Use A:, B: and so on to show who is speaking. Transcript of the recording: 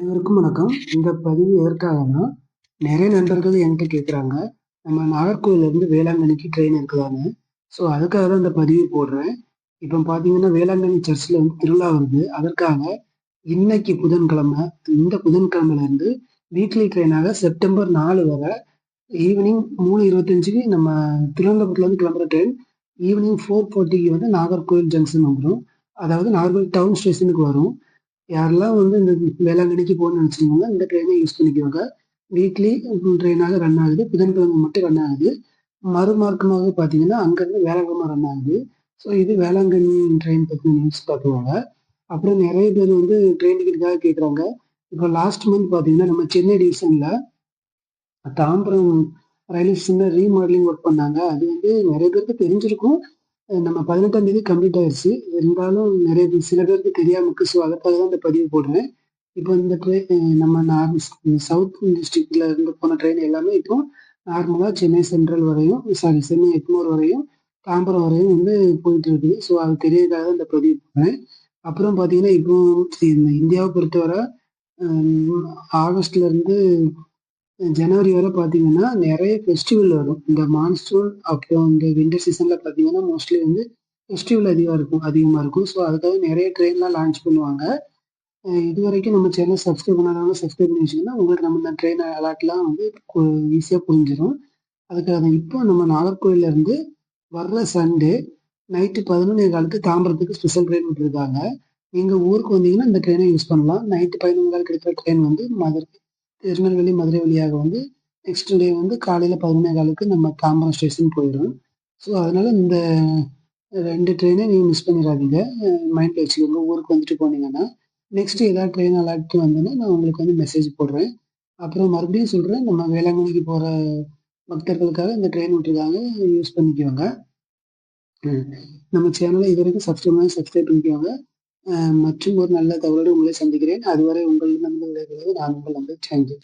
A: அனைவருக்கும் வணக்கம். இந்த பதிவு எதற்காகனா நிறைய நண்பர்கள் என்கிட்ட கேட்குறாங்க நம்ம நாகர்கோவிலேருந்து வேளாங்கண்ணிக்கு ட்ரெயின் இருக்குதாங்க ஸோ அதுக்காக தான் இந்த பதிவு போடுறேன். இப்போ பார்த்தீங்கன்னா வேளாங்கண்ணி சர்ச்சில் வந்து திருவிழா வருது. அதற்காக இன்னைக்கு புதன்கிழமை இந்த புதன்கிழமையிலேருந்து வீக்லி ட்ரெயினாக செப்டம்பர் நாலு வரை ஈவினிங் மூணு இருபத்தஞ்சுக்கு நம்ம திருவனந்தபுரத்துலேருந்து கிளம்புற ட்ரெயின் ஈவினிங் ஃபோர் ஃபோர்ட்டிக்கு வந்து நாகர்கோவில் ஜங்ஷன் வந்துடும் அதாவது நாகர்கோவில் டவுன் ஸ்டேஷனுக்கு வரும். யாரெல்லாம் வந்து இந்த வேளாங்கண்ணிக்கு போகணும்னு நினச்சிருந்தாங்க இந்த ட்ரெயினை யூஸ் பண்ணிக்குவாங்க. வீக்லி ட்ரெயினாக ரன் ஆகுது. புதன்கிழமை மட்டும் ரன் ஆகுது. மறுமார்க்கமாக பார்த்தீங்கன்னா அங்கேருந்து வேளாங்கம்மா ரன் ஆகுது. ஸோ இது வேளாங்கண்ணி ட்ரெயின் பற்றி நியூஸ் பார்க்குவாங்க அப்புறம் நிறைய பேர் வந்து ட்ரெயின் டிக்கெட்டுக்காக கேட்குறாங்க இப்போ லாஸ்ட் மந்த் பார்த்தீங்கன்னா நம்ம சென்னை டிவிஷனில் தாம்பரம் ரயில்வே ஸ்டேஷனில் ரீமாடலிங் ஒர்க் பண்ணாங்க. அது வந்து நிறைய பேருக்கு தெரிஞ்சிருக்கும். நம்ம பதினெட்டாம் தேதி கம்ப்ளீட் ஆயிடுச்சு இருந்தாலும் நிறைய பேர் சில பேருக்கு தெரியாம இருக்கு. ஸோ அதற்காக தான் இந்த பதிவு போடுறேன். இப்போ இந்த ட்ரெயின் நம்ம நார்மல் சவுத் டிஸ்ட்ரிக்ட்ல இருந்து போன ட்ரெயின் எல்லாமே இப்போ நார்மலாக சென்னை சென்ட்ரல் வரையும் சாரி சென்னை எட்மோர் வரையும் தாம்பரம் வரையும் வந்து போயிட்டு இருக்குது. ஸோ அது தெரியறதுக்காக தான் இந்த பதிவு போடுறேன். அப்புறம் பார்த்தீங்கன்னா இப்போ இந்த இந்தியாவை பொறுத்தவரை ஆகஸ்ட்ல இருந்து ஜனவரி வரை பார்த்தீங்கன்னா நிறைய ஃபெஸ்டிவல் வரும். இந்த மான்சூன் அப்புறம் இந்த விண்டர் சீசனில் பார்த்தீங்கன்னா மோஸ்ட்லி வந்து ஃபெஸ்டிவல் அதிகமாக இருக்கும் அதிகமாக இருக்கும். ஸோ அதுக்காக நிறைய ட்ரெயின்லாம் லான்ச் பண்ணுவாங்க. இது வரைக்கும் நம்ம சேனல் சப்ஸ்கிரைப் பண்ணாதவங்க சப்ஸ்கிரைப் பண்ணி வச்சிங்கன்னா உங்களுக்கு நம்ம இந்த ட்ரெயின் அலாட்லாம் வந்து ஈஸியாக புரிஞ்சிடும் அதுக்காக இப்போ நம்ம நாகர்கோவிலேருந்து வர்ற சண்டே நைட்டு பதினொன்று காலத்து தாம்பரத்துக்கு ஸ்பெஷல் ட்ரெயின் விட்டுருக்காங்க. நீங்கள் ஊருக்கு வந்தீங்கன்னா இந்த ட்ரெயினை யூஸ் பண்ணலாம். நைட்டு பதினொன்று கால் எடுக்கிற ட்ரெயின் வந்து மதுரை திருநெல்வேலி மதுரை வழியாக வந்து நெக்ஸ்ட் டே வந்து காலையில் பதினொன்றே காலுக்கு நம்ம தாம்பரம் ஸ்டேஷன் போயிடும் ஸோ அதனால் இந்த ரெண்டு ட்ரெயினை நீங்கள் மிஸ் பண்ணிடாதீங்க. மைண்டில் வச்சுக்கோங்க. ஊருக்கு வந்துட்டு போனீங்கன்னா நெக்ஸ்ட் ஏதாவது ட்ரெயின் அலாட் வந்தோன்னா நான் உங்களுக்கு வந்து மெசேஜ் போடுறேன். அப்புறம் மறுபடியும் சொல்கிறேன் நம்ம வேளாங்கண்ணிக்கு போகிற பக்தர்களுக்காக இந்த ட்ரெயின் விட்டுருக்காங்க யூஸ் பண்ணிக்குவாங்க நம்ம சேனலை இது வரைக்கும் சப்ஸ்கிரைப் பண்ணி சப்ஸ்கிரைப் பண்ணிக்குவாங்க மற்றும் ஒரு நல்ல தகவலோடு உங்களை சந்திக்கிறேன். அதுவரை உங்கள் நண்பர்களை நான் உங்கள் நம்பர் தேங்க்யூ.